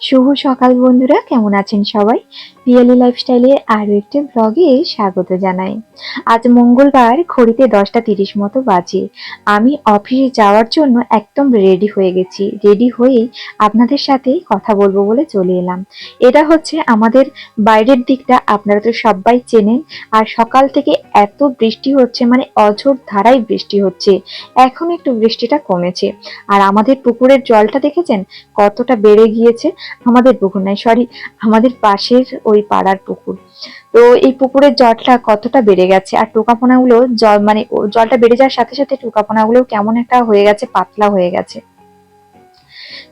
শুভ সকাল বন্ধুরা, কেমন আছেন সবাই? পিএলই লাইফস্টাইলে আরও একটি ব্লগে স্বাগত জানাই। আজ মঙ্গলবার, ঘড়িতে দশটা তিরিশ মতো বাজে। আমি অফিসে যাওয়ার জন্য একদম রেডি হয়ে গেছি। রেডি হয়েই আপনাদের সাথে কথা বলব বলে চলে এলাম। এটা হচ্ছে আমাদের বাইরের দিকটা, আপনারা তো সবাই চেনেন। আর সকাল থেকে এত বৃষ্টি হচ্ছে মানে অঝোর ধারায় বৃষ্টি হচ্ছে। এখন একটু বৃষ্টিটা কমেছে। আর আমাদের পুকুরের জলটা দেখেছেন? কতটা বেড়ে গিয়েছে। আমাদের পুকুর নয় সরি আমাদের পাশের ওই পাড়ার পুকুর। তো এই পুকুরের জলটা কতটা বেড়ে গেছে? আর টোকাপোনাগুলো জল মানে জলটা বেড়ে যাওয়ার সাথে সাথে টোকাপোনাগুলো কেমন একটা হয়ে গেছে, পাতলা হয়ে গেছে।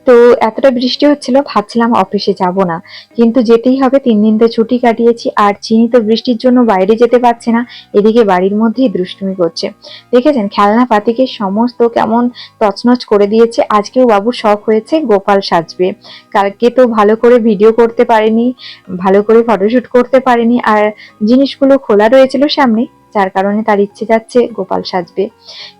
তো এতটা বৃষ্টি হচ্ছিল, ভাবছিলাম অফিসে যাব না। কিন্তু যেতেই হবে, তিন দিন তো ছুটি কাটিয়েছি, আর চিনি তো বৃষ্টির জন্য বাইরে যেতে পারছে না, এদিকে বাড়ির মধ্যেই দুষ্টুমি করছে। দেখেছেন, খেলনা পাতিকে সমস্ত কেমন তছনছ করে দিয়েছে, আজকেও বাবু শখ হয়েছে গোপাল সাজবে। কালকে তো ভালো করে ভিডিও করতে পারেনি, ভালো করে ফটোশুট করতে পারেনি, আর জিনিসগুলো খোলা রয়েছিল সামনে যার কারণে তার ইচ্ছে যাচ্ছে, গোপাল সাজবে।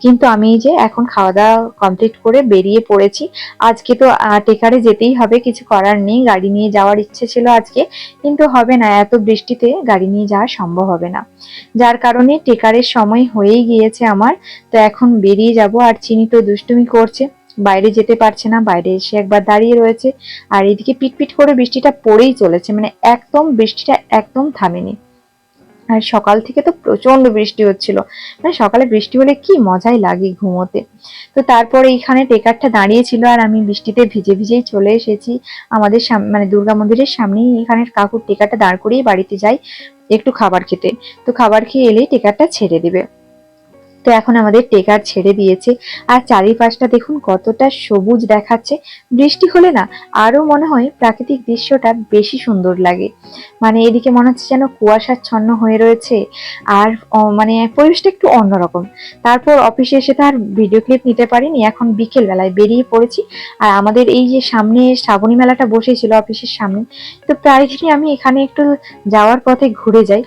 কিন্তু আমি যে এখন খাওয়া দাওয়া কমপ্লিট করে বেরিয়ে পড়েছি। আজকে তো টেকারে যেতেই হবে, কিছু করার নেই, গাড়ি নিয়ে যাওয়ার ইচ্ছে ছিল আজকে। কিন্তু হবে না, এত বৃষ্টিতে গাড়ি নিয়ে যাওয়া সম্ভব হবে না। যার কারণে টেকারের সময় হয়েই গিয়েছে আমার। তো এখন বেরিয়ে যাব, আর চিনি তো দুষ্টুমি করছে। বাইরে যেতে পারছে না, বাইরে এসে একবার দাঁড়িয়ে রয়েছে। আর এদিকে পিটপিট করে বৃষ্টিটা পড়েই চলেছে মানে একদম বৃষ্টিটা একদম থামেনি। আর সকাল থেকে তো প্রচণ্ড বৃষ্টি হচ্ছিল। মানে সকালে বৃষ্টি হলে কি মজাই লাগে ঘুমোতে। তো তারপরে এইখানে টেকারটা দাঁড়িয়েছিল আর আমি বৃষ্টিতে ভিজে ভিজেই চলে এসেছি। আমাদের মানে দুর্গা মন্দিরের সামনেই এখানের কাকুর টেকারটা দাঁড় করিয়ে বাড়িতে যাই একটু খাবার খেতে। তো খাবার খেয়ে এলেই টেকারটা ছেড়ে দিবে। তো এখন আমাদের টেকার ছেড়ে দিয়েছে। আর চারিপাশটা দেখুন কতটা সবুজ দেখাচ্ছে। বৃষ্টি হলে না আরও মনে হয় প্রাকৃতিক দৃশ্যটা বেশি সুন্দর লাগে। মানে এদিকে মনে হচ্ছে যেন কুয়াশাচ্ছন্ন হয়ে রয়েছে। আর মানে পরিবেশটা একটু অন্যরকম। তারপর অফিসে এসে তার ভিডিও ক্লিপ নিতে পারিনি। এখন বিকেল বেলায় বেরিয়ে পড়েছি। আর আমাদের এই যে সামনে শ্রাবণী মেলাটা বসেছিল অফিসের সামনে, তো প্রায় দিনই আমি এখানে একটু যাওয়ার পথে ঘুরে যাই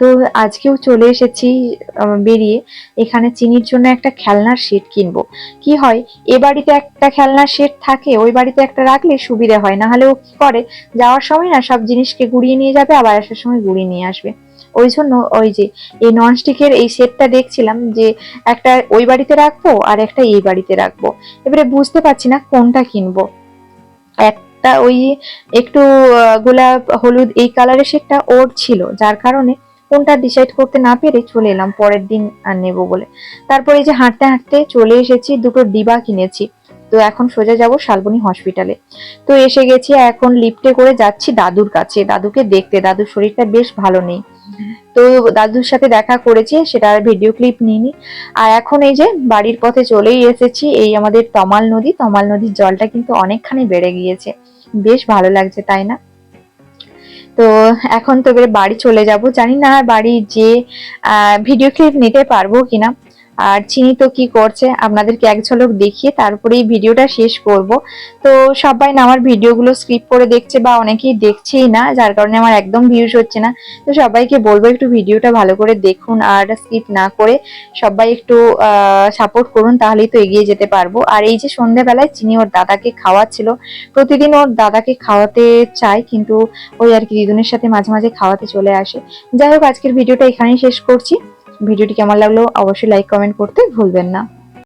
তো আজকেও চলে এসেছি বেরিয়ে। এখানে চিনির জন্য একটা খেলনার সেট কিনবো। কি হয়, এ বাড়িতে একটা খেলনার সেট থাকে, ওই বাড়িতে একটা রাখলে সুবিধা হয়। না হলে ও কি করে, যাওয়ার সময় না সব জিনিসকে গুড়িয়ে নিয়ে যাবে, আবার আসার সময় গুড়িয়ে নিয়ে আসবে। ওই জন্য ওই যে, এই ননস্টিকের এই সেটটা দেখছিলাম যে, একটা ওই বাড়িতে রাখব আর একটা এই বাড়িতে রাখব। এবারে বুঝতে পারছি না কোনটা কিনবো। একটা ওই একটু গোলাপ, হলুদ এই কালারের শেডটা ওর ছিল, যার কারণে কোনটা ডিসাইড করতে না পেরে চলে এলাম, পরের দিন আর নেব বলে। তারপরে এই যে হাঁটতে হাঁটতে চলে এসেছি, দুটো ডিবা কিনেছি। তো এখন সোজা যাব শালবনী হসপিটালে তো এসে গেছি, এখন লিফটে করে যাচ্ছি দাদুর কাছে। দাদুকে দেখতে, দাদুর শরীরটা বেশ ভালো নেই। তো দাদুর সাথে দেখা করেছি সেটার ভিডিও ক্লিপ নিইনি। আর এখন এই যে বাড়ির পথে চলেই এসেছি, এই আমাদের তমাল নদী। তমাল নদীর জলটা কিন্তু অনেকখানি বেড়ে গিয়েছে। বেশ ভালো লাগছে, তাই না? তো এখন তো বাড়ি চলে যাব। জানি না আর বাড়ি যে ভিডিও ক্লিপ নিতে পারব কিনা। আর চিনি তো কি করছে, আপনাদেরকে এক ঝলক দেখিয়ে তারপরেই ভিডিওটা শেষ করব। তো সবাই না, আমার ভিডিওগুলো স্কিপ করে দেখছে বা অনেকেই দেখছেই না, যার কারণে আমার একদম ভিউজ হচ্ছে না। তো সবাইকে বলব একটু ভিডিওটা ভালো করে দেখুন আর স্কিপ না করে সবাই একটু সাপোর্ট করুন, তাহলেই তো এগিয়ে যেতে পারব। আর এই যে সন্ধ্যাবেলায় চিনি ওর দাদাকে খাওয়াচ্ছিল, প্রতিদিন ওর দাদাকে খাওয়াতে চায়, কিন্তু ওই আর কি দিদুনের সাথে মাঝে মাঝে খাওয়াতে চলে আসে। যাই হোক, আজকের ভিডিওটা এখানেই শেষ করছি। ভিডিওটি কেমন লাগল অবশ্যই লাইক কমেন্ট করতে ভুলবেন না।